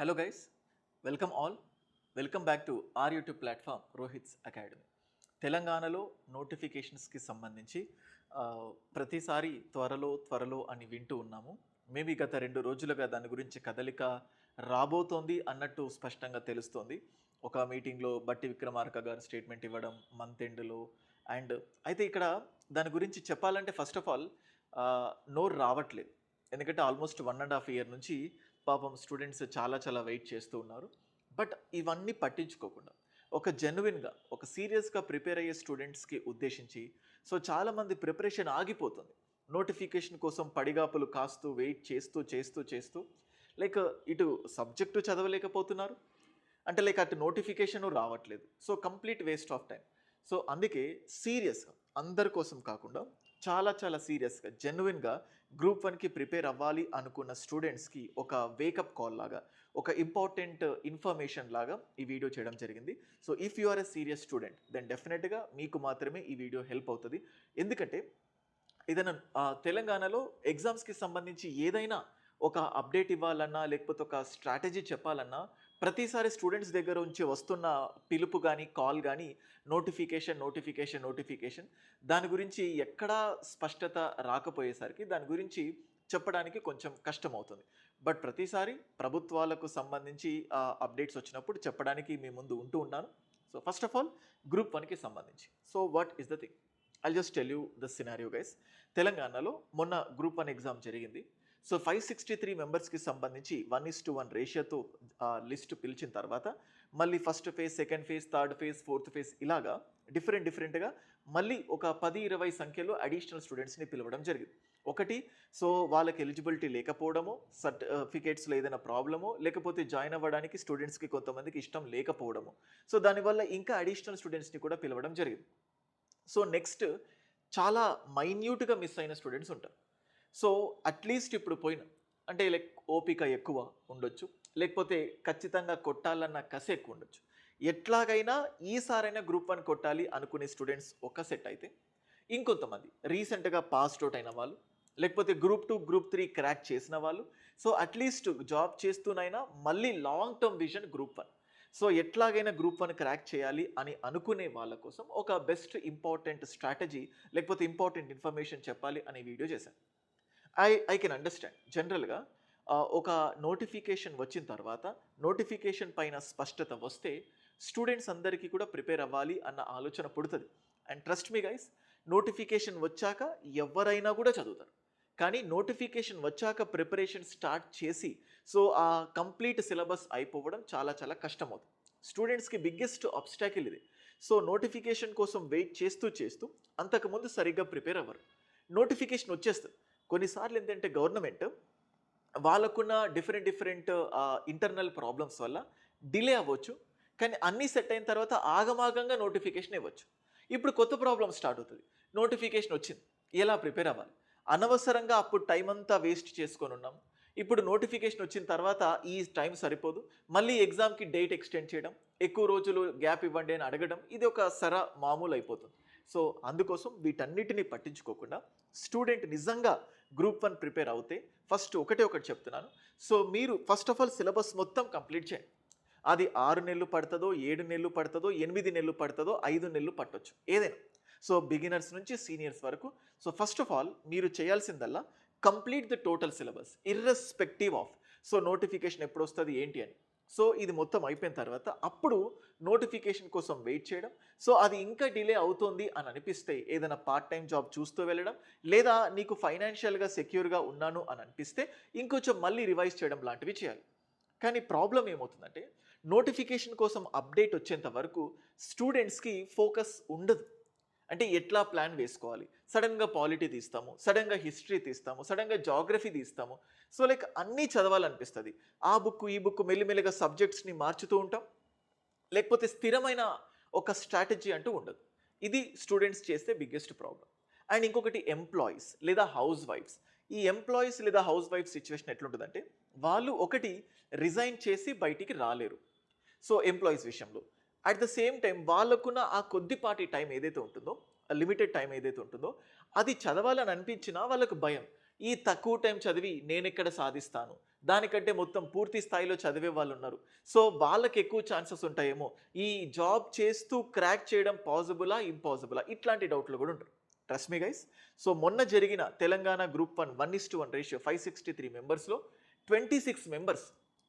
Hello guys welcome all welcome back to our YouTube platform Rohit's Academy తెలంగాణలో నోటిఫికేషన్స్కి సంబంధించి ప్రతిసారి త్వరలో త్వరలో అని వింటూ ఉన్నాము. మేబీ గత రెండు రోజులుగా దాని గురించి కదలిక రాబోతోంది అన్నట్టు స్పష్టంగా తెలుస్తోంది. ఒక మీటింగ్లో బట్టి విక్రమార్క గారు స్టేట్మెంట్ ఇవ్వడం మంత్ ఎండ్లో అండ్ అయితే ఇక్కడ దాని గురించి చెప్పాలంటే ఫస్ట్ ఆఫ్ ఆల్ నోరు రావట్లేదు. ఎందుకంటే almost one and half year నుంచి పాపం స్టూడెంట్స్ చాలా చాలా వెయిట్ చేస్తూ ఉన్నారు. బట్ ఇవన్నీ పట్టించుకోకుండా ఒక జెన్యున్గా ఒక సీరియస్గా ప్రిపేర్ అయ్యే స్టూడెంట్స్కి ఉద్దేశించి సో చాలామంది ప్రిపరేషన్ ఆగిపోతుంది. నోటిఫికేషన్ కోసం పడిగాపులు కాస్తూ వెయిట్ చేస్తూ చేస్తూ చేస్తూ లైక్ ఇటు సబ్జెక్టు చదవలేకపోతున్నారు. అంటే లైక్ అటు నోటిఫికేషన్ రావట్లేదు. So complete waste of time so అందుకే సీరియస్గా అందరి కోసం కాకుండా చాలా చాలా సీరియస్గా జెన్యున్గా గ్రూప్ వన్కి ప్రిపేర్ అవ్వాలి అనుకున్న స్టూడెంట్స్కి ఒక వేకప్ కాల్ లాగా ఒక ఇంపార్టెంట్ ఇన్ఫర్మేషన్ లాగా ఈ వీడియో చేయడం జరిగింది. So if you are a serious student then డెఫినెట్గా మీకు మాత్రమే ఈ వీడియో హెల్ప్ అవుతుంది. ఎందుకంటే ఏదైనా తెలంగాణలో ఎగ్జామ్స్కి సంబంధించి ఏదైనా ఒక అప్డేట్ ఇవ్వాలన్నా లేకపోతే ఒక స్ట్రాటజీ చెప్పాలన్నా ప్రతిసారి స్టూడెంట్స్ దగ్గర నుంచి వస్తున్న పిలుపు కానీ కాల్ కానీ నోటిఫికేషన్ నోటిఫికేషన్ నోటిఫికేషన్ దాని గురించి ఎక్కడా స్పష్టత రాకపోయేసరికి దాని గురించి చెప్పడానికి కొంచెం కష్టం అవుతుంది బట్ ప్రతిసారి ప్రభుత్వాలకు సంబంధించి అప్డేట్స్ వచ్చినప్పుడు చెప్పడానికి మీ ముందు ఉంటూ ఉన్నాను. So first of all group వన్కి సంబంధించి. So what is the thing? I just tell you the scenario guys. తెలంగాణలో మొన్న గ్రూప్ వన్ ఎగ్జామ్ జరిగింది. సో ఫైవ్ సిక్స్టీ త్రీ మెంబర్స్కి సంబంధించి వన్ ఇస్ టు వన్ రేషియోతో లిస్ట్ పిలిచిన తర్వాత మళ్ళీ first phase second phase third phase fourth phase ఇలాగా డిఫరెంట్ డిఫరెంట్గా మళ్ళీ ఒక పది ఇరవై సంఖ్యలో అడిషనల్ స్టూడెంట్స్ని పిలవడం జరిగింది. ఒకటి సో వాళ్ళకి ఎలిజిబిలిటీ లేకపోవడమో సర్టిఫికేట్స్లో ఏదైనా ప్రాబ్లమో లేకపోతే జాయిన్ అవ్వడానికి స్టూడెంట్స్కి కొంతమందికి ఇష్టం లేకపోవడము. సో దానివల్ల ఇంకా అడిషనల్ స్టూడెంట్స్ని కూడా పిలవడం జరిగింది. సో నెక్స్ట్ చాలా మైన్యూట్గా మిస్ అయిన స్టూడెంట్స్ ఉంటారు. సో అట్లీస్ట్ ఇప్పుడు పోయిన అంటే లైక్ ఓపిక ఎక్కువ ఉండొచ్చు. లేకపోతే ఖచ్చితంగా కొట్టాలన్న కసి ఎక్కువ ఉండొచ్చు. ఎట్లాగైనా ఈసారైనా గ్రూప్ వన్ కొట్టాలి అనుకునే స్టూడెంట్స్ ఒక సెట్ అయితే ఇంకొంతమంది రీసెంట్గా పాస్డ్ అవుట్ అయిన వాళ్ళు లేకపోతే group two group three crack చేసిన వాళ్ళు. సో అట్లీస్ట్ జాబ్ చేస్తూనైనా మళ్ళీ long term vision group one so ఎట్లాగైనా గ్రూప్ వన్ క్రాక్ చేయాలి అని అనుకునే వాళ్ళ కోసం ఒక బెస్ట్ ఇంపార్టెంట్ స్ట్రాటజీ లేకపోతే ఇంపార్టెంట్ ఇన్ఫర్మేషన్ చెప్పాలి అనే వీడియో చేశాను. ఐ ఐ కెన్ అండర్స్టాండ్ జనరల్గా ఒక నోటిఫికేషన్ వచ్చిన తర్వాత నోటిఫికేషన్ పైన స్పష్టత వస్తే స్టూడెంట్స్ అందరికీ కూడా ప్రిపేర్ అవ్వాలి అన్న ఆలోచన పుడుతుంది. And trust me guys notification వచ్చాక ఎవరైనా కూడా చదువుతారు. కానీ నోటిఫికేషన్ వచ్చాక ప్రిపరేషన్ స్టార్ట్ చేసి సో ఆ కంప్లీట్ సిలబస్ అయిపోవడం చాలా చాలా కష్టమవుతుంది. స్టూడెంట్స్కి బిగ్గెస్ట్ అబ్స్టాకిల్ ఇది. సో నోటిఫికేషన్ కోసం వెయిట్ చేస్తూ చేస్తూ అంతకుముందు సరిగ్గా ప్రిపేర్ అవ్వరు. నోటిఫికేషన్ వచ్చేస్తుంది. కొన్నిసార్లు ఏంటంటే గవర్నమెంట్ వాళ్ళకున్న డిఫరెంట్ డిఫరెంట్ ఇంటర్నల్ ప్రాబ్లమ్స్ వల్ల డిలే అవ్వచ్చు. కానీ అన్నీ సెట్ అయిన తర్వాత ఆగమాగంగా నోటిఫికేషన్ ఇవ్వచ్చు. ఇప్పుడు కొత్త ప్రాబ్లం స్టార్ట్ అవుతుంది. నోటిఫికేషన్ వచ్చింది. ఎలా ప్రిపేర్ అవ్వాలి? అనవసరంగా అప్పుడు టైం అంతా వేస్ట్ చేసుకొని ఉన్నాం. ఇప్పుడు నోటిఫికేషన్ వచ్చిన తర్వాత ఈ టైం సరిపోదు. మళ్ళీ ఎగ్జామ్కి డేట్ ఎక్స్టెండ్ చేయడం ఎక్కువ రోజులు గ్యాప్ ఇవ్వండి అని అడగడం ఇది ఒక సర మామూలు అయిపోతుంది. సో అందుకోసం వీటన్నిటిని పట్టించుకోకుండా స్టూడెంట్ నిజంగా గ్రూప్ వన్ ప్రిపేర్ అవుతే ఫస్ట్ ఒకటే ఒకటి చెప్తున్నాను. సో మీరు ఫస్ట్ ఆఫ్ ఆల్ సిలబస్ మొత్తం కంప్లీట్ చేయండి. అది ఆరు నెలలు పడుతుందో ఏడు నెలలు పడుతుందో ఎనిమిది నెలలు పడుతుందో ఐదు నెలలు పట్టొచ్చు. ఏదైనా. సో బిగినర్స్ నుంచి సీనియర్స్ వరకు. సో ఫస్ట్ ఆఫ్ ఆల్ మీరు చేయాల్సిందల్లా complete the total syllabus irrespective of so notification ఎప్పుడు వస్తుంది ఏంటి అని. సో ఇది మొత్తం అయిపోయిన తర్వాత అప్పుడు నోటిఫికేషన్ కోసం వెయిట్ చేయడం. సో అది ఇంకా డిలే అవుతోంది అని అనిపిస్తే ఏదైనా పార్ట్ టైం జాబ్ చూస్తూ వెళ్ళడం లేదా నీకు ఫైనాన్షియల్గా సెక్యూర్గా ఉన్నాను అని అనిపిస్తే ఇంకొంచెం మళ్ళీ రివైజ్ చేయడం లాంటివి చేయాలి. కానీ ప్రాబ్లం ఏమవుతుందంటే నోటిఫికేషన్ కోసం అప్డేట్ వచ్చేంత వరకు స్టూడెంట్స్కి ఫోకస్ ఉండదు. అంటే ఎట్లా ప్లాన్ వేసుకోవాలి? సడన్గా పాలిటీ తీస్తాము సడన్గా హిస్టరీ తీస్తాము సడన్గా జాగ్రఫీ తీస్తాము. సో లైక్ అన్నీ చదవాలనిపిస్తుంది. ఆ బుక్ ఈ బుక్ మెల్లిమెల్లిగా సబ్జెక్ట్స్ని మార్చుతూ ఉంటాం. లేకపోతే స్థిరమైన ఒక స్ట్రాటజీ అంటూ ఉండదు. ఇది స్టూడెంట్స్ చేస్తే బిగ్గెస్ట్ ప్రాబ్లం అండ్ ఇంకొకటి ఎంప్లాయీస్ లేదా హౌస్ వైఫ్స్. ఈ ఎంప్లాయీస్ లేదా హౌస్ వైఫ్ సిచ్యువేషన్ ఎట్లుంటుందంటే వాళ్ళు ఒకటి రిజైన్ చేసి బయటికి రాలేరు. సో ఎంప్లాయీస్ విషయంలో. అట్ ద సేమ్ టైం వాళ్ళకున్న ఆ కొద్దిపాటి టైం ఏదైతే ఉంటుందో లిమిటెడ్ టైం ఏదైతే ఉంటుందో అది చదవాలని అనిపించినా వాళ్ళకు భయం. ఈ తక్కువ టైం చదివి నేను ఎక్కడ సాధిస్తాను? దానికంటే మొత్తం పూర్తి స్థాయిలో చదివే వాళ్ళు ఉన్నారు. సో వాళ్ళకి ఎక్కువ ఛాన్సెస్ ఉంటాయేమో ఈ జాబ్ చేస్తూ క్రాక్ చేయడం పాసిబులా ఇంపాసిబులా ఇట్లాంటి డౌట్లు కూడా ఉంటారు ట్రస్ట్ మీ గైస్ సో మొన్న జరిగిన Telangana group one one is to one ratio five sixty three మెంబర్స్లో twenty six members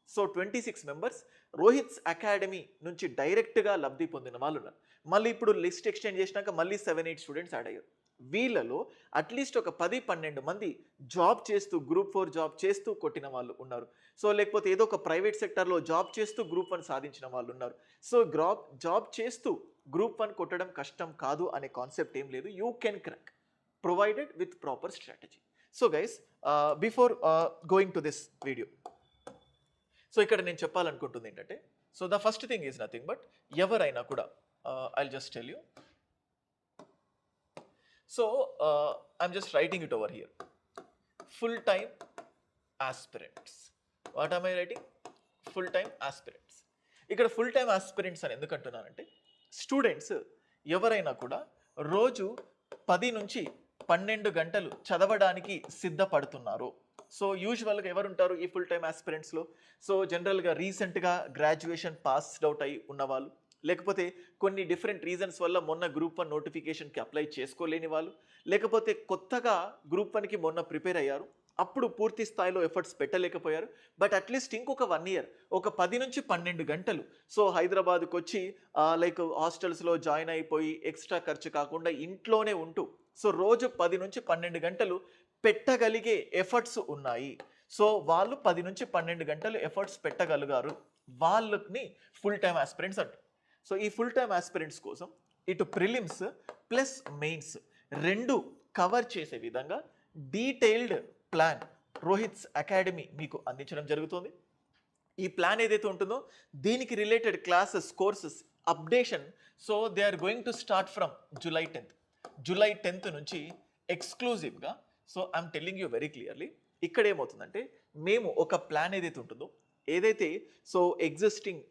so twenty six members Rohit's Academy నుంచి డైరెక్ట్గా లబ్ధి పొందిన వాళ్ళు ఉన్నారు మళ్ళీ ఇప్పుడు లిస్ట్ ఎక్స్టెండ్ చేసినాక మళ్ళీ సెవెన్ ఎయిట్ స్టూడెంట్స్ యాడ్ అయ్యారు. వీళ్ళలో అట్లీస్ట్ ఒక పది పన్నెండు మంది జాబ్ చేస్తూ గ్రూప్ ఫోర్ జాబ్ చేస్తూ కొట్టిన వాళ్ళు ఉన్నారు. సో లేకపోతే ఏదో ఒక ప్రైవేట్ సెక్టర్లో జాబ్ చేస్తూ గ్రూప్ వన్ సాధించిన వాళ్ళు ఉన్నారు. సో గ్రాప్ జాబ్ చేస్తూ గ్రూప్ వన్ కొట్టడం కష్టం కాదు అనే కాన్సెప్ట్ ఏం లేదు. You can crack. Provided with proper strategy. So guys before going to this video. So ఇక్కడ నేను చెప్పాలనుకుంటుంది ఏంటంటే so the first thing is nothing but ఎవరైనా కూడా I just tell you so I'm just writing it over here full time aspirants what am I writing full time aspirants ఇక్కడ full time aspirants అని ఎందుకంటున్నానంటే students ఎవరైనా కూడా రోజు పది నుంచి పన్నెండు గంటలు చదవడానికి సిద్ధపడుతున్నారు. సో యూజువల్గా ఎవరు ఉంటారు ఈ ఫుల్ టైమ్ ఆస్పిరెంట్స్లో సో జనరల్గా రీసెంట్గా గ్రాడ్యుయేషన్ పాస్డ్ అవుట్ అయి ఉన్నవాళ్ళు. లేకపోతే కొన్ని డిఫరెంట్ రీజన్స్ వల్ల మొన్న గ్రూప్ వన్ నోటిఫికేషన్కి అప్లై చేసుకోలేని వాళ్ళు. లేకపోతే కొత్తగా గ్రూప్ వన్కి మొన్న ప్రిపేర్ అయ్యారు. అప్పుడు పూర్తి స్థాయిలో ఎఫర్ట్స్ పెట్టలేకపోయారు. బట్ అట్లీస్ట్ ఇంకొక వన్ ఇయర్ ఒక పది నుంచి పన్నెండు గంటలు. సో హైదరాబాద్కి వచ్చి లైక్ హాస్టల్స్లో జాయిన్ అయిపోయి ఎక్స్ట్రా ఖర్చు కాకుండా ఇంట్లోనే ఉంటూ సో రోజు పది నుంచి పన్నెండు గంటలు పెట్టగలిగే ఎఫర్ట్స్ ఉన్నాయి. సో వాళ్ళు పది నుంచి పన్నెండు గంటలు ఎఫర్ట్స్ పెట్టగలిగారు. వాళ్ళని ఫుల్ టైమ్ ఆస్పిరెంట్స్ అంటారు సో ఈ ఫుల్ టైమ్ ఆస్పిరెంట్స్ కోసం ఇటు ప్రిలిమ్స్ ప్లస్ మెయిన్స్ రెండు కవర్ చేసే విధంగా డీటెయిల్డ్ ప్లాన్ రోహిత్స్ అకాడమీ మీకు అందించడం జరుగుతుంది. ఈ ప్లాన్ ఏదైతే ఉంటుందో దీనికి related classes courses updation so they are going to start from July tenth July tenth నుంచి ఎక్స్క్లూజివ్గా so I'm telling you very clearly ఇక్కడ ఏమవుతుందంటే మేము ఒక ప్లాన్ ఏదైతే ఉంటుందో ఏదైతే సో ఎగ్జిస్టింగ్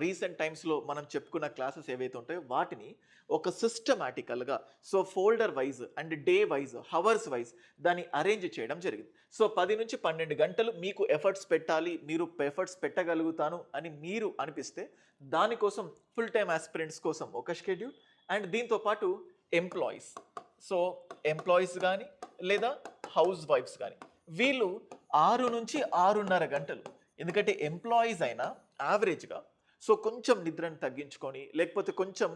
రీసెంట్ టైమ్స్లో మనం చెప్పుకున్న క్లాసెస్ ఏవైతే ఉంటాయో వాటిని ఒక సిస్టమాటికల్గా so folder wise and day wise hours wise దాన్ని అరేంజ్ చేయడం జరిగింది. సో పది నుంచి పన్నెండు గంటలు మీకు ఎఫర్ట్స్ పెట్టాలి మీరు ఎఫర్ట్స్ పెట్టగలుగుతాను అని మీరు అనిపిస్తే దానికోసం ఫుల్ టైమ్ ఆస్పిరెంట్స్ కోసం ఒక షెడ్యూల్ అండ్ దీంతో పాటు ఎంప్లాయీస్ సో ఎంప్లాయీస్ కానీ లేదా హౌస్ వైఫ్స్ కానీ వీళ్ళు ఆరు నుంచి ఆరున్నర గంటలు. ఎందుకంటే ఎంప్లాయీస్ అయినా యావరేజ్గా సో కొంచెం నిద్రను తగ్గించుకొని లేకపోతే కొంచెం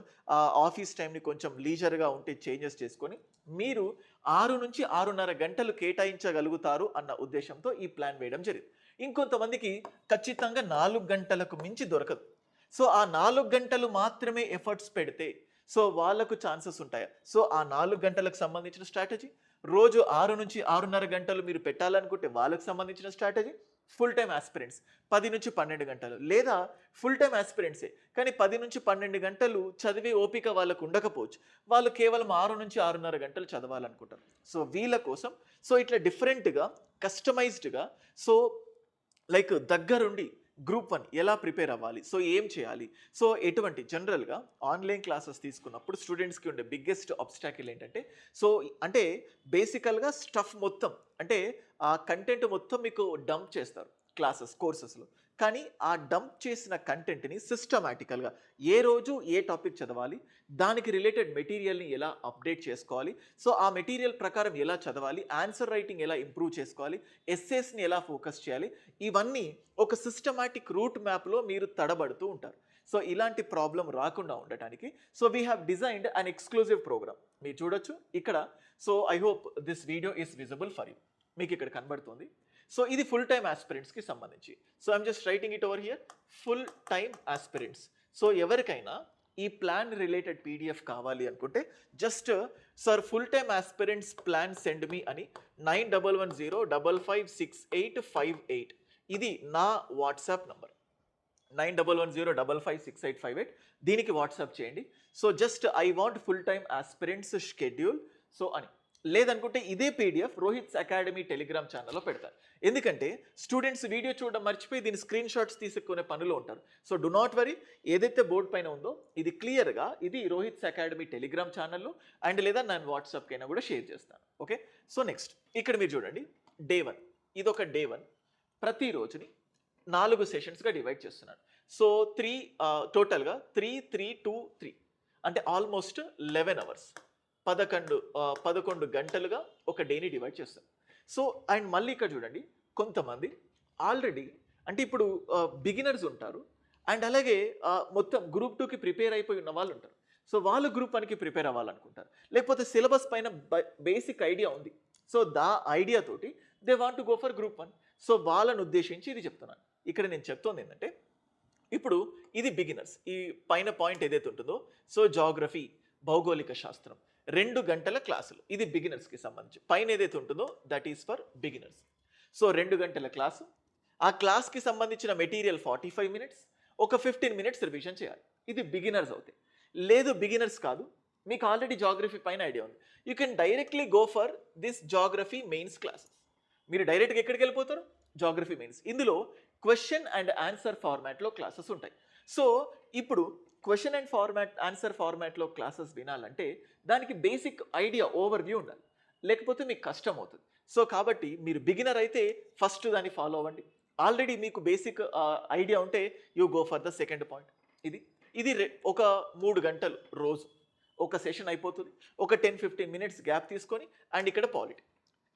ఆఫీస్ టైంని కొంచెం లీజర్గా ఉంటే చేంజెస్ చేసుకొని మీరు ఆరు నుంచి ఆరున్నర గంటలు కేటాయించగలుగుతారు అన్న ఉద్దేశంతో ఈ ప్లాన్ వేయడం జరిగింది. ఇంకొంతమందికి ఖచ్చితంగా నాలుగు గంటలకు మించి దొరకదు. సో ఆ నాలుగు గంటలు మాత్రమే ఎఫర్ట్స్ పెడితే సో వాళ్ళకు ఛాన్సెస్ ఉంటాయా. సో ఆ నాలుగు గంటలకు సంబంధించిన స్ట్రాటజీ రోజు ఆరు నుంచి ఆరున్నర గంటలు మీరు పెట్టాలనుకుంటే వాళ్ళకు సంబంధించిన స్ట్రాటజీ ఫుల్ టైం ఆస్పిరెంట్స్ పది నుంచి పన్నెండు గంటలు. లేదా ఫుల్ టైం ఆస్పిరెంట్సే కానీ పది నుంచి పన్నెండు గంటలు చదివే ఓపిక వాళ్ళకు ఉండకపోవచ్చు. వాళ్ళు కేవలం ఆరు నుంచి ఆరున్నర గంటలు చదవాలనుకుంటారు. సో వీళ్ళ కోసం సో ఇట్లా డిఫరెంట్గా కస్టమైజ్డ్గా సో లైక్ దగ్గరుండి గ్రూప్ వన్ ఎలా ప్రిపేర్ అవ్వాలి? సో ఏం చేయాలి? సో ఎటువంటి జనరల్గా ఆన్లైన్ క్లాసెస్ తీసుకున్నప్పుడు స్టూడెంట్స్కి ఉండే బిగ్గెస్ట్ అబ్స్టాకిల్ ఏంటంటే సో అంటే బేసికల్గా స్టఫ్ మొత్తం అంటే ఆ కంటెంట్ మొత్తం మీకు డంప్ చేస్తారు క్లాసెస్ కోర్సెస్లో. కానీ ఆ డంప్ చేసిన కంటెంట్ని సిస్టమాటికల్గా ఏ రోజు ఏ టాపిక్ చదవాలి దానికి రిలేటెడ్ మెటీరియల్ని ఎలా అప్డేట్ చేసుకోవాలి సో ఆ మెటీరియల్ ప్రకారం ఎలా చదవాలి ఆన్సర్ రైటింగ్ ఎలా ఇంప్రూవ్ చేసుకోవాలి ఎస్ఏస్ని ఎలా ఫోకస్ చేయాలి ఇవన్నీ ఒక సిస్టమాటిక్ రూట్ మ్యాప్లో మీరు తడబడుతూ ఉంటారు. సో ఇలాంటి ప్రాబ్లం రాకుండా ఉండటానికి so we have designed an exclusive program మీరు చూడొచ్చు ఇక్కడ so I hope this video is visible for you మీకు ఇక్కడ కనబడుతుంది. సో ఇది ఫుల్ టైమ్ ఆస్పిరెంట్స్కి సంబంధించి. So I'm just writing it over here full time aspirants so ఎవరికైనా ఈ ప్లాన్ రిలేటెడ్ పీడిఎఫ్ కావాలి అనుకుంటే just sir full time aspirants plan send me అని nine double one zero double five six eight five eight. ఇది నా WhatsApp number. Nine double one zero double five six eight five eight. దీనికి WhatsApp చేయండి. So just I want full time aspirants schedule so అని. లేదనుకుంటే ఇదే PDF Rohit's academy Telegram ఛానల్లో పెడతారు. ఎందుకంటే స్టూడెంట్స్ వీడియో చూడడం మర్చిపోయి దీని స్క్రీన్ షాట్స్ తీసుకునే పనులు ఉంటారు. సో డు నాట్ వరీ ఏదైతే బోర్డు పైన ఉందో ఇది క్లియర్గా ఇది రోహిత్స్ అకాడమీ టెలిగ్రామ్ ఛానల్లో అండ్ లేదా నేను వాట్సాప్కైనా కూడా షేర్ చేస్తాను. ఓకే? సో నెక్స్ట్ ఇక్కడ మీరు చూడండి. Day one. ఇది ఒక డే వన్. ప్రతి రోజుని నాలుగు సెషన్స్గా డివైడ్ చేస్తున్నాను సో త్రీ టోటల్గా త్రీ త్రీ టూ త్రీ. అంటే ఆల్మోస్ట్ లెవెన్ అవర్స్. పదకొండు పదకొండు గంటలుగా ఒక డేని డివైడ్ చేస్తాం. సో అండ్ మళ్ళీ ఇక్కడ చూడండి కొంతమంది ఆల్రెడీ అంటే ఇప్పుడు బిగినర్స్ ఉంటారు అండ్ అలాగే మొత్తం గ్రూప్ టూకి ప్రిపేర్ అయిపోయి ఉన్న వాళ్ళు ఉంటారు. సో వాళ్ళు గ్రూప్ వన్కి ప్రిపేర్ అవ్వాలనుకుంటారు. లేకపోతే సిలబస్ పైన బేసిక్ ఐడియా ఉంది. సో దా ఐడియా తోటి they want to go for group one. So వాళ్ళను ఉద్దేశించి ఇది చెప్తున్నాను. ఇక్కడ నేను చెప్తోంది ఏంటంటే ఇప్పుడు ఇది బిగినర్స్. ఈ పైన పాయింట్ ఏదైతే ఉంటుందో సో జాగ్రఫీ భౌగోళిక శాస్త్రం. రెండు గంటల క్లాసులు. ఇది బిగినర్స్కి సంబంధించి. పైన ఏదైతే ఉంటుందో that is for beginners so రెండు గంటల క్లాసు. ఆ క్లాస్కి సంబంధించిన మెటీరియల్ ఫార్టీ ఫైవ్ మినిట్స్ ఒక ఫిఫ్టీన్ మినిట్స్ రివిజన్ చేయాలి. ఇది బిగినర్స్ అవుతాయి. లేదు బిగినర్స్ కాదు. మీకు ఆల్రెడీ జాగ్రఫీ పైన ఐడియా ఉంది. You can directly go for this geography mains classes మీరు డైరెక్ట్గా ఎక్కడికి వెళ్ళిపోతారు? జాగ్రఫీ మెయిన్స్ ఇందులో క్వశ్చన్ అండ్ ఆన్సర్ ఫార్మాట్లో క్లాసెస్ ఉంటాయి. సో ఇప్పుడు క్వశ్చన్ అండ్ ఫార్మాట్ ఆన్సర్ ఫార్మాట్లో క్లాసెస్ వినాలంటే దానికి బేసిక్ ఐడియా ఓవర్ వ్యూ ఉండాలి. లేకపోతే మీకు కష్టం అవుతుంది సో కాబట్టి మీరు బిగినర్ అయితే ఫస్ట్ దాన్ని ఫాలో అవ్వండి. ఆల్రెడీ మీకు బేసిక్ ఐడియా ఉంటే you go for the second point. ఇది ఇది రె- ఒక మూడు గంటలు రోజు. ఒక సెషన్ అయిపోతుంది. ఒక టెన్ ఫిఫ్టీన్ మినిట్స్ గ్యాప్ తీసుకొని అండ్ ఇక్కడ పాలిటీ.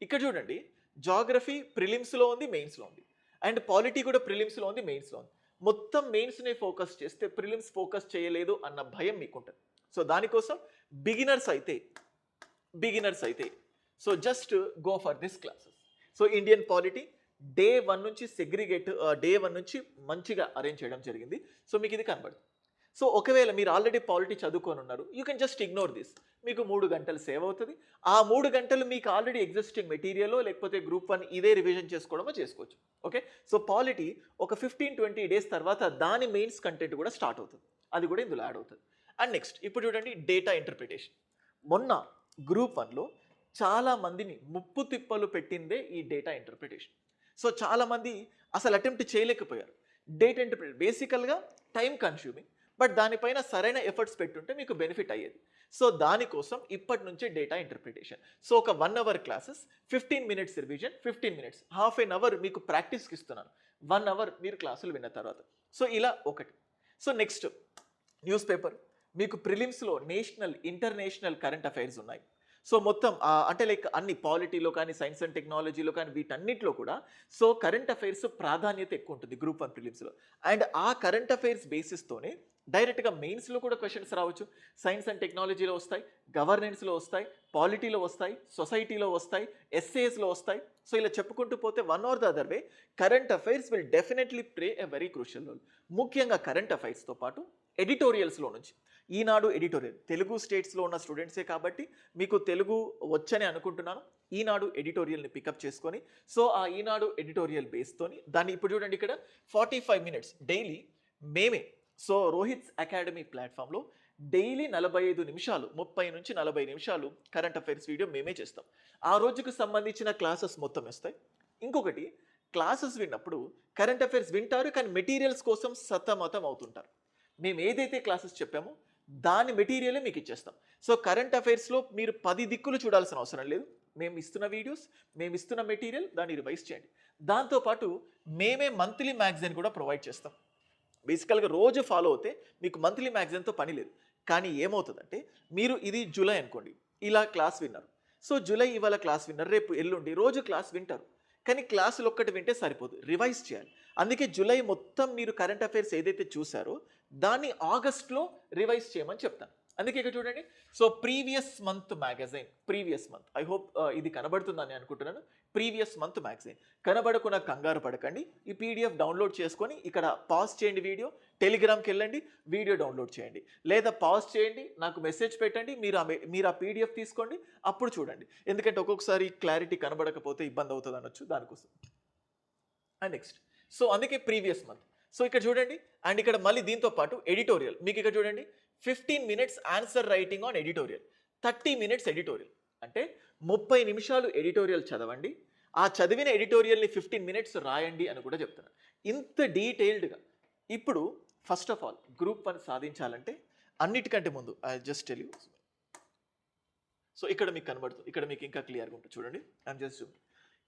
ఇక్కడ చూడండి జాగ్రఫీ ప్రిలిమ్స్లో ఉంది మెయిన్స్లో ఉంది. అండ్ పాలిటీ కూడా ప్రిలిమ్స్లో ఉంది మెయిన్స్లో ఉంది. మొత్తం మెయిన్స్నే ఫోకస్ చేస్తే ప్రిలిమ్స్ ఫోకస్ చేయలేదు అన్న భయం మీకు ఉంటుంది సో దానికోసం బిగినర్స్ అయితే బిగినర్స్ అయితే so just go for this classes. So Indian polity day one నుంచి సెగ్రిగేట్ డే వన్ నుంచి మంచిగా అరేంజ్ చేయడం జరిగింది. సో మీకు ఇది కనబడుతుంది. సో ఒకవేళ మీరు ఆల్రెడీ పాలిటీ చదువుకొని ఉన్నారు you can just ignore this మీకు మూడు గంటలు సేవ్ అవుతుంది. ఆ మూడు గంటలు మీకు ఆల్రెడీ ఎగ్జిస్టింగ్ మెటీరియల్ లేకపోతే గ్రూప్ వన్ ఇదే రివిజన్ చేసుకోవడమో చేసుకోవచ్చు. ఓకే సో పాలిటీ ఒక ఫిఫ్టీన్ ట్వంటీ డేస్ తర్వాత దాని మెయిన్స్ కంటెంట్ కూడా స్టార్ట్ అవుతుంది. అది కూడా ఇందులో యాడ్ అవుతుంది. అండ్ నెక్స్ట్ ఇప్పుడు చూడండి డేటా ఇంటర్ప్రిటేషన్ మొన్న గ్రూప్ వన్లో చాలా మందిని ముప్పు తిప్పలు పెట్టిందే ఈ డేటా ఇంటర్ప్రిటేషన్ సో చాలామంది అసలు అటెంప్ట్ చేయలేకపోయారు. డేటా ఇంటర్ప్రిటేషన్ బేసికల్గా టైం కన్స్యూమింగ్ బట్ దానిపైన సరైన ఎఫర్ట్స్ పెట్టుంటే మీకు బెనిఫిట్ అయ్యేది. సో దానికోసం ఇప్పటి నుంచే డేటా ఇంటర్ప్రిటేషన్. సో ఒక one hour classes fifteen minutes revision fifteen minutes half an hour మీకు ప్రాక్టీస్కి ఇస్తున్నాను. వన్ అవర్ మీరు క్లాసులు విన్న తర్వాత. సో ఇలా ఒకటి. So next newspaper. మీకు ప్రిలిమ్స్లో నేషనల్ ఇంటర్నేషనల్ కరెంట్ అఫైర్స్ ఉన్నాయి. సో మొత్తం అంటే లైక్ అన్ని పాలిటీలో కానీ సైన్స్ అండ్ టెక్నాలజీలో కానీ వీటన్నిటిలో కూడా సో కరెంట్ అఫైర్స్ ప్రాధాన్యత ఎక్కువ ఉంటుంది గ్రూప్ వన్ ప్రిలిమ్స్లో. అండ్ ఆ కరెంట్ అఫైర్స్ బేసిస్తోనే డైరెక్ట్గా మెయిన్స్లో కూడా క్వశ్చన్స్ రావచ్చు. సైన్స్ అండ్ టెక్నాలజీలో వస్తాయి గవర్నెన్స్లో వస్తాయి పాలిటీలో వస్తాయి సొసైటీలో వస్తాయి ఎస్ఏఎస్లో వస్తాయి. సో ఇలా చెప్పుకుంటూ పోతే one or the other way current affairs will definitely play a very crucial role. ముఖ్యంగా కరెంట్ అఫైర్స్తో పాటు ఎడిటోరియల్స్లో నుంచి. ఈనాడు ఎడిటోరియల్. తెలుగు స్టేట్స్లో ఉన్న స్టూడెంట్సే కాబట్టి మీకు తెలుగు వచ్చని అనుకుంటున్నాను. ఈనాడు ఎడిటోరియల్ని పికప్ చేసుకొని సో ఆ ఈనాడు ఎడిటోరియల్ బేస్తోని దాన్ని ఇప్పుడు చూడండి ఇక్కడ ఫార్టీ ఫైవ్ మినిట్స్ డైలీ మేమే సో రోహిత్స్ అకాడమీ ప్లాట్ఫామ్లో డైలీ నలభై ఐదు నిమిషాలు ముప్పై నుంచి నలభై నిమిషాలు కరెంట్ అఫైర్స్ వీడియో మేమే చేస్తాం. ఆ రోజుకు సంబంధించిన క్లాసెస్ మొత్తం వస్తాయి. ఇంకొకటి క్లాసెస్ విన్నప్పుడు కరెంట్ అఫైర్స్ వింటారు కానీ మెటీరియల్స్ కోసం సతమతం అవుతుంటారు. మేము ఏదైతే క్లాసెస్ చెప్పామో దాని మెటీరియలే మీకు ఇచ్చేస్తాం. సో కరెంట్ అఫైర్స్లో మీరు పది దిక్కులు చూడాల్సిన అవసరం లేదు. మేము ఇస్తున్న వీడియోస్ మేము ఇస్తున్న మెటీరియల్ దాన్ని రివైజ్ చేయండి. దాంతోపాటు మేమే మంత్లీ మ్యాగజైన్ కూడా ప్రొవైడ్ చేస్తాం. బేసికల్గా రోజు ఫాలో అవుతే మీకు మంత్లీ మ్యాగజైన్తో పని లేదు. కానీ ఏమవుతుందంటే మీరు ఇది జూలై అనుకోండి. ఇలా క్లాస్ విన్నారు సో జూలై ఇవాళ క్లాస్ విన్నారు రేపు ఎల్లుండి రోజు క్లాస్ వింటారు. కానీ క్లాసులు ఒక్కటి వింటే సరిపోదు. రివైజ్ చేయాలి. అందుకే జూలై మొత్తం మీరు కరెంట్ అఫైర్స్ ఏదైతే చూసారో దాన్ని ఆగస్ట్లో రివైజ్ చేయమని చెప్తాను. అందుకే ఇక్కడ చూడండి. So previous month magazine previous month. I hope ఇది కనబడుతుందని అనుకుంటున్నాను. Previous month magazine. కనబడకుండా కంగారు పడకండి. ఈ పీడిఎఫ్ డౌన్లోడ్ చేసుకొని ఇక్కడ పాజ్ చేయండి వీడియో. టెలిగ్రామ్కి వెళ్ళండి వీడియో డౌన్లోడ్ చేయండి. లేదా పాజ్ చేయండి నాకు మెసేజ్ పెట్టండి మీరు ఆ మీరు ఆ పీడిఎఫ్ తీసుకోండి అప్పుడు చూడండి. ఎందుకంటే ఒక్కొక్కసారి క్లారిటీ కనబడకపోతే ఇబ్బంది అవుతుంది అనొచ్చు దానికోసం. And next. సో అందుకే ప్రీవియస్ మంత్. సో ఇక్కడ చూడండి అండ్ ఇక్కడ మళ్ళీ దీంతో పాటు ఎడిటోరియల్. మీకు ఇక్కడ చూడండి fifteen minutes answer writing on editorial thirty minutes editorial అంటే ముప్పై నిమిషాలు ఎడిటోరియల్ చదవండి. ఆ చదివిన ఎడిటోరియల్ని ఫిఫ్టీన్ మినిట్స్ రాయండి అని కూడా చెప్తున్నాను ఇంత డీటెయిల్డ్గా. ఇప్పుడు first of all group one సాధించాలంటే అన్నిటికంటే ముందు I just tell you so ఇక్కడ మీకు కనబడుతుంది. ఇక్కడ మీకు ఇంకా క్లియర్గా ఉంటుంది. చూడండి ఐఎమ్ జస్ట్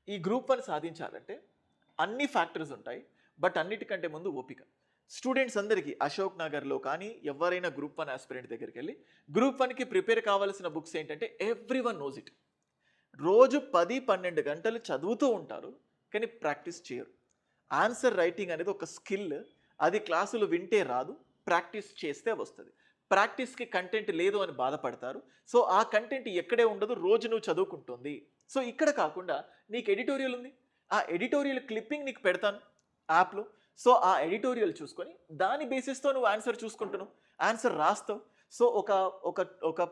ఈ గ్రూప్ వన్ సాధించాలంటే అన్ని ఫ్యాక్టర్స్ ఉంటాయి. బట్ అన్నిటికంటే ముందు ఓపిక. స్టూడెంట్స్ అందరికీ అశోక్ నగర్లో కానీ ఎవరైనా గ్రూప్ వన్ ఆస్పిరెంట్ దగ్గరికి వెళ్ళి గ్రూప్ వన్కి ప్రిపేర్ కావాల్సిన బుక్స్ ఏంటంటే ఎవ్రీ వన్ నోజ్ ఇట్. రోజు పది పన్నెండు గంటలు చదువుతూ ఉంటారు కానీ ప్రాక్టీస్ చేయరు. ఆన్సర్ రైటింగ్ అనేది ఒక స్కిల్ అది క్లాసులు వింటే రాదు ప్రాక్టీస్ చేస్తే వస్తుంది. ప్రాక్టీస్కి కంటెంట్ లేదు అని బాధపడతారు సో ఆ కంటెంట్ ఎక్కడే ఉండదు రోజు నువ్వు చదువుకుంటుంది. సో ఇక్కడ కాకుండా నీకు ఎడిటోరియల్ ఉంది ఆ ఎడిటోరియల్ క్లిప్పింగ్ నీకు పెడతాను. యాప్లో. సో ఆ ఎడిటోరియల్ చూసుకొని దాని బేసిస్తో నువ్వు ఆన్సర్ చూసుకుంటున్నావు. ఆన్సర్ రాస్తావు. సో ఒక ఒక ఒక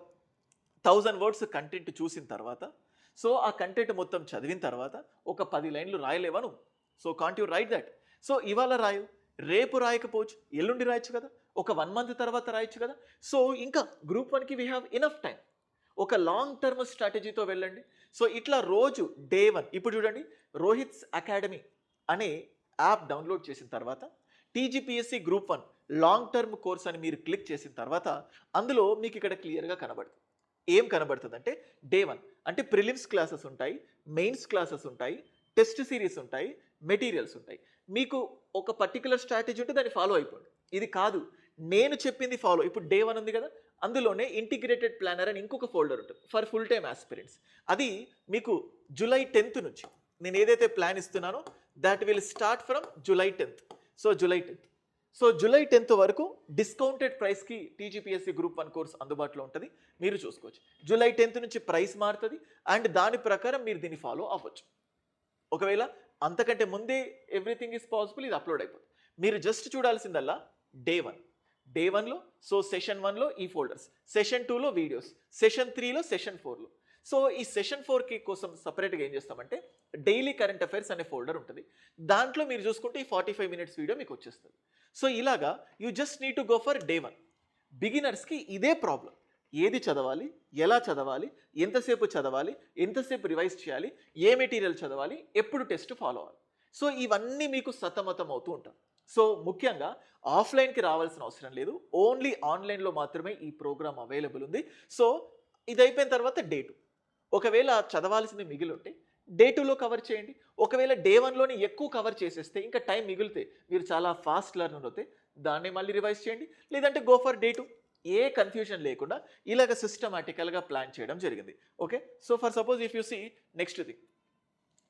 థౌజండ్ వర్డ్స్ కంటెంట్ చూసిన తర్వాత సో ఆ కంటెంట్ మొత్తం చదివిన తర్వాత ఒక పది లైన్లు రాయలేవా నువ్వు? So can't you write that so ఇవాళ రాయు రేపు రాయకపోవచ్చు ఎల్లుండి రాయొచ్చు కదా? ఒక వన్ మంత్ తర్వాత రాయొచ్చు కదా? సో ఇంకా గ్రూప్ వన్కి వీ హ్యావ్ ఇనఫ్ టైం ఒక లాంగ్ టర్మ్ స్ట్రాటజీతో వెళ్ళండి. సో ఇట్లా రోజు డే వన్ ఇప్పుడు చూడండి రోహిత్స్ అకాడమీ అనే యాప్ డౌన్లోడ్ చేసిన తర్వాత TGPSC group one long term course అని మీరు క్లిక్ చేసిన తర్వాత అందులో మీకు ఇక్కడ క్లియర్గా కనబడుతుంది. ఏం కనబడుతుంది అంటే డే వన్ అంటే ప్రిలిమ్స్ క్లాసెస్ ఉంటాయి మెయిన్స్ క్లాసెస్ ఉంటాయి టెస్ట్ సిరీస్ ఉంటాయి మెటీరియల్స్ ఉంటాయి. మీకు ఒక పర్టికులర్ స్ట్రాటజీ ఉంటే దాన్ని ఫాలో అయిపోండి. ఇది కాదు నేను చెప్పింది ఫాలో. ఇప్పుడు డే వన్ ఉంది కదా అందులోనే ఇంటిగ్రేటెడ్ ప్లానర్ అని ఇంకొక ఫోల్డర్ ఉంటుంది ఫర్ ఫుల్ టైమ్ ఆస్పిరెంట్స్. అది మీకు జూలై టెన్త్ నుంచి నేను ఏదైతే plan ఇస్తున్నానో that will start from July tenth so July tenth so July tenth వరకు డిస్కౌంటెడ్ ప్రైస్కి టీజీపీఎస్సీ గ్రూప్ వన్ కోర్స్ అందుబాటులో ఉంటుంది. మీరు చూసుకోవచ్చు. జూలై టెన్త్ నుంచి ప్రైస్ మారుతుంది అండ్ దాని ప్రకారం మీరు దీన్ని ఫాలో అవ్వచ్చు. ఒకవేళ అంతకంటే ముందే ఎవ్రీథింగ్ ఈజ్ పాసిబుల్ ఇది అప్లోడ్ అయిపోతుంది. మీరు జస్ట్ చూడాల్సిందల్లా డే వన్ డే వన్లో సో సెషన్ వన్లో ఈ ఫోల్డర్స్ సెషన్ టూలో వీడియోస్ సెషన్ త్రీలో సెషన్ ఫోర్లో సో ఈ సెషన్ ఫోర్కి కోసం సపరేట్గా ఏం చేస్తామంటే డైలీ కరెంట్ అఫైర్స్ అనే ఫోల్డర్ ఉంటుంది. దాంట్లో మీరు చూసుకుంటే ఈ ఫార్టీ ఫైవ్ మినిట్స్ వీడియో మీకు వచ్చేస్తుంది. సో ఇలాగా you just need to go for day one బిగినర్స్కి ఇదే ప్రాబ్లం ఏది చదవాలి ఎలా చదవాలి ఎంతసేపు చదవాలి ఎంతసేపు రివైజ్ చేయాలి ఏ మెటీరియల్ చదవాలి ఎప్పుడు టెస్ట్ ఫాలో అవ్వాలి. సో ఇవన్నీ మీకు సతమతం అవుతూ ఉంటాం సో ముఖ్యంగా ఆఫ్లైన్కి రావాల్సిన అవసరం లేదు. ఓన్లీ ఆన్లైన్లో మాత్రమే ఈ ప్రోగ్రామ్ అవైలబుల్ ఉంది. సో ఇది అయిపోయిన తర్వాత డే టూ ఒకవేళ చదవాల్సింది మిగిలి ఉంటే డే టూలో కవర్ చేయండి. ఒకవేళ డే వన్లోనే ఎక్కువ కవర్ చేసేస్తే ఇంకా టైం మిగిలితే మీరు చాలా ఫాస్ట్ లెర్నర్ అవుతే దాన్ని మళ్ళీ రివైజ్ చేయండి. లేదంటే గో ఫర్ డే టూ ఏ కన్ఫ్యూజన్ లేకుండా ఇలాగ సిస్టమాటికల్గా ప్లాన్ చేయడం జరిగింది. Okay so for suppose if you see next thing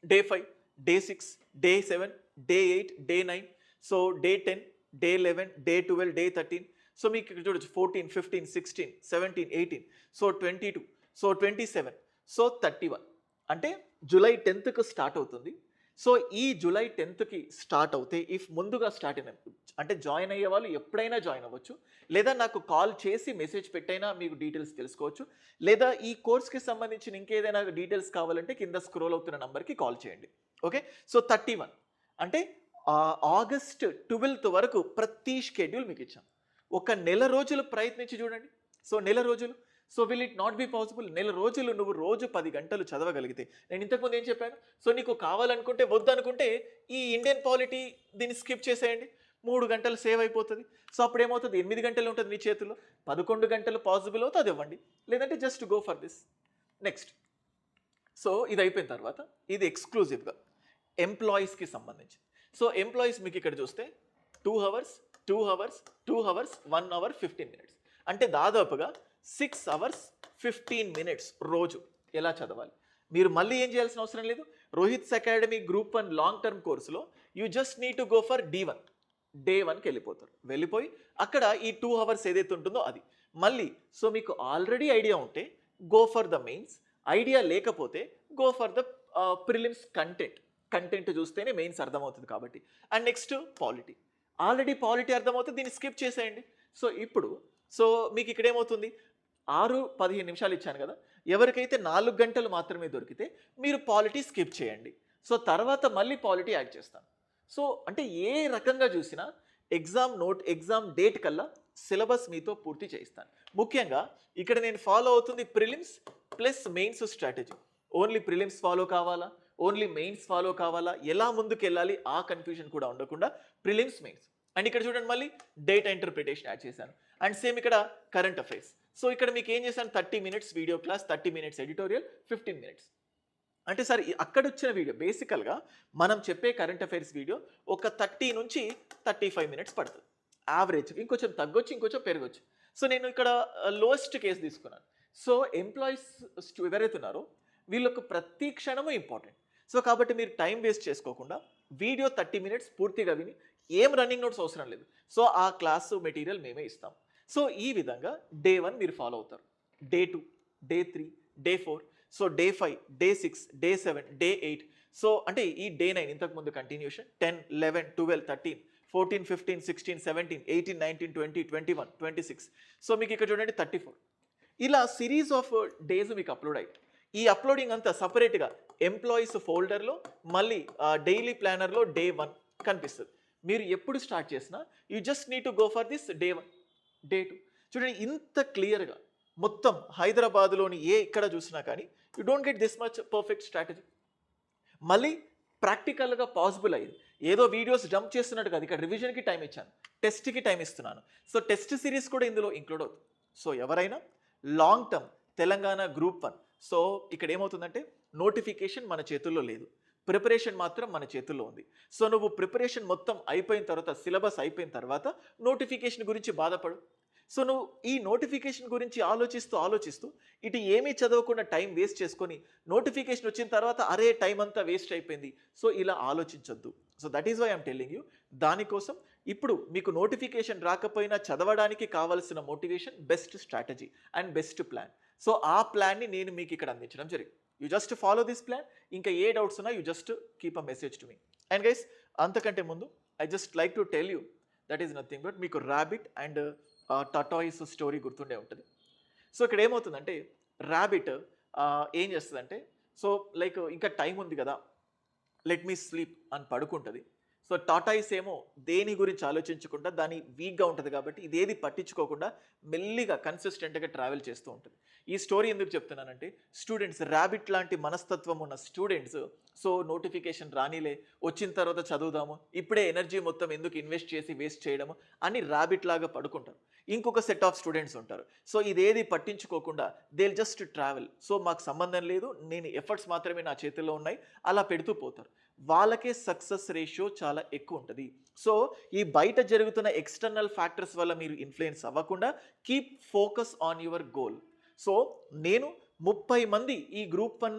day five day six day seven day eight day nine so day ten day eleven day twelve day thirteen so మీకు ఇక్కడ చూడొచ్చు fourteen fifteen sixteen seventeen eighteen so twenty two so twenty seven so thirty one. అంటే July టెన్త్కు start అవుతుంది. So ఈ July టెన్త్కి start అవుతే if ముందుగా start అయిన అంటే జాయిన్ అయ్యే వాళ్ళు ఎప్పుడైనా జాయిన్ అవ్వచ్చు. లేదా నాకు కాల్ చేసి మెసేజ్ పెట్టైనా మీకు డీటెయిల్స్ తెలుసుకోవచ్చు. లేదా ఈ కోర్స్కి సంబంధించిన ఇంకేదైనా డీటెయిల్స్ కావాలంటే కింద స్క్రోల్ అవుతున్న నెంబర్కి కాల్ చేయండి. ఓకే? So thirty one. అంటే ఆగస్ట్ ట్వెల్త్ వరకు ప్రతి షెడ్యూల్ మీకు ఇచ్చాం. ఒక నెల రోజులు ప్రయత్నించి చూడండి. సో నెల రోజులు so will it not be possible నెల రోజులు నువ్వు రోజు పది గంటలు చదవగలిగితే? నేను ఇంతకుముందు ఏం చెప్పాను? సో నీకు కావాలనుకుంటే వద్దనుకుంటే ఈ ఇండియన్ పాలిటీ దీన్ని స్కిప్ చేసేయండి. మూడు గంటలు సేవ్ అయిపోతుంది. సో అప్పుడు ఏమవుతుంది ఎనిమిది గంటలు ఉంటుంది నీ చేతిలో. పదకొండు గంటలు పాసిబుల్ అవుతుంది అది ఇవ్వండి. లేదంటే just go for this next so ఇది అయిపోయిన తర్వాత ఇది ఎక్స్క్లూజివ్గా ఎంప్లాయీస్కి సంబంధించి. సో ఎంప్లాయీస్ మీకు ఇక్కడ చూస్తే two hours two hours two hours one hour fifteen minutes అంటే దాదాపుగా సిక్స్ అవర్స్ ఫిఫ్టీన్ మినిట్స్ రోజు. ఎలా చదవాలి? మీరు మళ్ళీ ఏం చేయాల్సిన అవసరం లేదు. Rohit's academy group one long term కోర్సులో you just need to go for the one day వన్కి వెళ్ళిపోతారు. వెళ్ళిపోయి అక్కడ ఈ టూ అవర్స్ ఏదైతే ఉంటుందో అది. మళ్ళీ సో మీకు ఆల్రెడీ ఐడియా ఉంటే go for the mains idea లేకపోతే go for the prelims content content చూస్తేనే మెయిన్స్ అర్థమవుతుంది కాబట్టి. And next polity already polity అర్థమవుతుంది దీన్ని స్కిప్ చేసేయండి. సో ఇప్పుడు సో మీకు ఇక్కడ ఏమవుతుంది? ఆరు పదిహేను నిమిషాలు ఇచ్చాను కదా. ఎవరికైతే నాలుగు గంటలు మాత్రమే దొరికితే మీరు పాలిటీ స్కిప్ చేయండి. సో తర్వాత మళ్ళీ పాలిటీ యాడ్ చేస్తాను. సో అంటే ఏ రకంగా చూసినా ఎగ్జామ్ నోట్ ఎగ్జామ్ డేట్ కల్లా సిలబస్ మీతో పూర్తి చేయిస్తాను. ముఖ్యంగా ఇక్కడ నేను ఫాలో అవుతుంది prelims plus mains strategy. Only prelims follow కావాలా? ఓన్లీ మెయిన్స్ ఫాలో కావాలా? ఎలా ముందుకు వెళ్ళాలి ఆ కన్ఫ్యూజన్ కూడా ఉండకుండా ప్రిలిమ్స్ మెయిన్స్. అండ్ ఇక్కడ చూడండి మళ్ళీ డేటా ఇంటర్ప్రిటేషన్ యాడ్ చేశాను. అండ్ సేమ్ ఇక్కడ కరెంట్ అఫైర్స్. సో ఇక్కడ మీకు ఏం చేశాను? Thirty minutes video class thirty minutes editorial fifteen minutes. అంటే సార్ అక్కడ వచ్చిన వీడియో బేసికల్గా మనం చెప్పే కరెంట్ అఫైర్స్ వీడియో ఒక థర్టీ నుంచి థర్టీ ఫైవ్ మినిట్స్ పడుతుంది. యావరేజ్ ఇంకొంచెం తగ్గొచ్చు ఇంకొంచెం పెరగొచ్చు. సో నేను ఇక్కడ లోయెస్ట్ కేసు తీసుకున్నాను. సో ఎంప్లాయీస్ ఎవరైతే ఉన్నారో వీళ్ళకు ప్రతి క్షణము ఇంపార్టెంట్ సో కాబట్టి మీరు టైం వేస్ట్ చేసుకోకుండా వీడియో థర్టీ మినిట్స్ పూర్తిగా విని ఏం రన్నింగ్ నోట్స్ అవసరం లేదు. సో ఆ క్లాస్ మెటీరియల్ మేమే ఇస్తాం. సో ఈ విధంగా డే వన్ మీరు ఫాలో అవుతారు. Day two day three day four so day five day six day seven day eight. So అంటే ఈ డే నైన్ ఇంతకుముందు continuation ten eleven twelve thirteen fourteen fifteen sixteen seventeen eighteen nineteen twenty twenty one twenty six so మీకు ఇక్కడ చూడండి thirty four ఇలా series of days మీకు upload అయ్యి ఈ అప్లోడింగ్ అంతా సపరేట్గా ఎంప్లాయీస్ ఫోల్డర్లో మళ్ళీ డైలీ ప్లానర్లో డే వన్ కనిపిస్తుంది. మీరు ఎప్పుడు స్టార్ట్ చేసినా you just need to go for this day one. Date చూడండి ఇంత క్లియర్గా మొత్తం హైదరాబాద్లోని ఏ ఎక్కడ చూసినా కానీ you don't get this much perfect strategy. మళ్ళీ ప్రాక్టికల్గా పాసిబుల్ అయ్యింది. ఏదో వీడియోస్ జంప్ చేస్తున్నట్టు కాదు. ఇక్కడ రివిజన్కి టైం ఇచ్చాను. టెస్ట్కి టైం ఇస్తున్నాను. సో టెస్ట్ సిరీస్ కూడా ఇందులో ఇంక్లూడ్ అవుతుంది. సో ఎవరైనా long term Telangana group one. So ఇక్కడ ఏమవుతుందంటే నోటిఫికేషన్ మన చేతుల్లో లేదు. ప్రిపరేషన్ మాత్రం మన చేతుల్లో ఉంది. సో నువ్వు ప్రిపరేషన్ మొత్తం అయిపోయిన తర్వాత సిలబస్ అయిపోయిన తర్వాత నోటిఫికేషన్ గురించి బాధపడు. సో నువ్వు ఈ నోటిఫికేషన్ గురించి ఆలోచిస్తూ ఆలోచిస్తూ ఇటు ఏమీ చదవకుండా టైం వేస్ట్ చేసుకొని నోటిఫికేషన్ వచ్చిన తర్వాత అరే టైం అంతా వేస్ట్ అయిపోయింది. సో ఇలా ఆలోచించొద్దు. So that is why I'm telling you దానికోసం ఇప్పుడు మీకు నోటిఫికేషన్ రాకపోయినా చదవడానికి కావాల్సిన motivation best strategy and best plan so ఆ ప్లాన్ని నేను మీకు ఇక్కడ అందించడం జరిగింది. You just follow this plan ఇంకా ఏ డౌట్స్ ఉన్నా you just keep a message to me and guys అంతకంటే ముందు I just like to tell you that is nothing but మీకు ర్యాబిట్ అండ్ టటాయిస్ స్టోరీ గుర్తుండే ఉంటుంది. సో ఇక్కడ ఏమవుతుందంటే ర్యాబిట్ uh, ఏం చేస్తుందంటే సో లైక్ ఇంకా టైం ఉంది కదా లెట్ మీ స్లీప్ అని పడుకుంటుంది. సో టాటాయిస్ ఏమో దేని గురించి ఆలోచించకుండా దాని వీక్గా ఉంటుంది కాబట్టి ఇదేది పట్టించుకోకుండా మెల్లిగా కన్సిస్టెంట్గా ట్రావెల్ చేస్తూ ఉంటుంది. ఈ స్టోరీ ఎందుకు చెప్తున్నానంటే స్టూడెంట్స్ ర్యాబిట్ లాంటి మనస్తత్వం ఉన్న స్టూడెంట్స్ సో నోటిఫికేషన్ రానిలే వచ్చిన తర్వాత చదువుదాము ఇప్పుడే ఎనర్జీ మొత్తం ఎందుకు ఇన్వెస్ట్ చేసి వేస్ట్ చేయడము అని ర్యాబిట్ లాగా పడుకుంటారు. ఇంకొక సెట్ ఆఫ్ స్టూడెంట్స్ ఉంటారు. సో ఇదేది పట్టించుకోకుండా దే జస్ట్ ట్రావెల్ సో మాకు సంబంధం లేదు నేను ఎఫర్ట్స్ మాత్రమే నా చేతిలో ఉన్నాయి అలా పెడుతూ పోతారు. వాళ్ళకే సక్సెస్ రేషియో చాలా ఎక్కువ ఉంటుంది. సో ఈ బయట జరుగుతున్న ఎక్స్టర్నల్ ఫ్యాక్టర్స్ వల్ల మీరు ఇన్ఫ్లుయెన్స్ అవ్వకుండా keep focus on your goal so నేను ముప్పై మంది ఈ గ్రూప్ వన్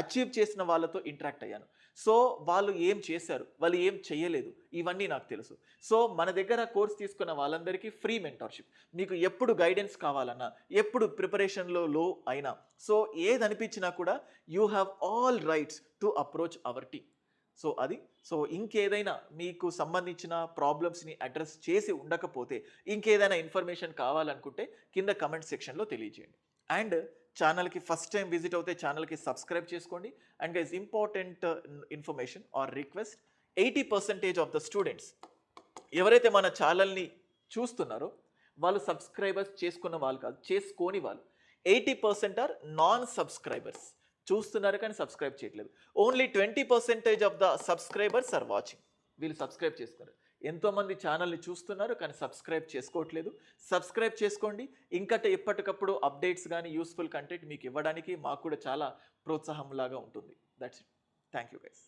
అచీవ్ చేసిన వాళ్ళతో ఇంటరాక్ట్ అయ్యాను. సో వాళ్ళు ఏం చేశారు? వాళ్ళు ఏం చేయలేదు? ఇవన్నీ నాకు తెలుసు. సో మన దగ్గర కోర్స్ తీసుకున్న వాళ్ళందరికీ ఫ్రీ మెంటర్షిప్ మీకు ఎప్పుడు గైడెన్స్ కావాలన్నా ఎప్పుడు ప్రిపరేషన్లో లో అయినా సో ఏది అనిపించినా కూడా you have all rights to approach our team so అది సో ఇంకేదైనా మీకు సంబంధించిన ప్రాబ్లమ్స్ని అడ్రస్ చేసి ఉండకపోతే ఇంకేదైనా ఇన్ఫర్మేషన్ కావాలనుకుంటే కింద కమెంట్ సెక్షన్లో తెలియజేయండి. అండ్ ఛానల్కి ఫస్ట్ టైం విజిట్ అవుతే ఛానల్కి సబ్స్క్రైబ్ చేసుకోండి. And guys important information our request eighty percentage of the students ఎవరైతే మన ఛానల్ని చూస్తున్నారో వాళ్ళు సబ్స్క్రైబర్స్ చేసుకున్న వాళ్ళు కాదు చేసుకోని వాళ్ళు eighty percent are non subscribers చూస్తున్నారు కానీ సబ్స్క్రైబ్ చేయట్లేదు. Only twenty percentage of the subscribers are watching వీళ్ళు సబ్స్క్రైబ్ చేసుకున్నారు ఎంతోమంది ఛానల్ని చూస్తున్నారు కానీ సబ్స్క్రైబ్ చేసుకోవట్లేదు. సబ్స్క్రైబ్ చేసుకోండి. ఇంకట ఎప్పటికప్పుడు అప్డేట్స్ కానీ యూస్ఫుల్ కంటెంట్ మీకు ఇవ్వడానికి మాకు కూడా చాలా ప్రోత్సాహంలాగా ఉంటుంది. That's it thank you guys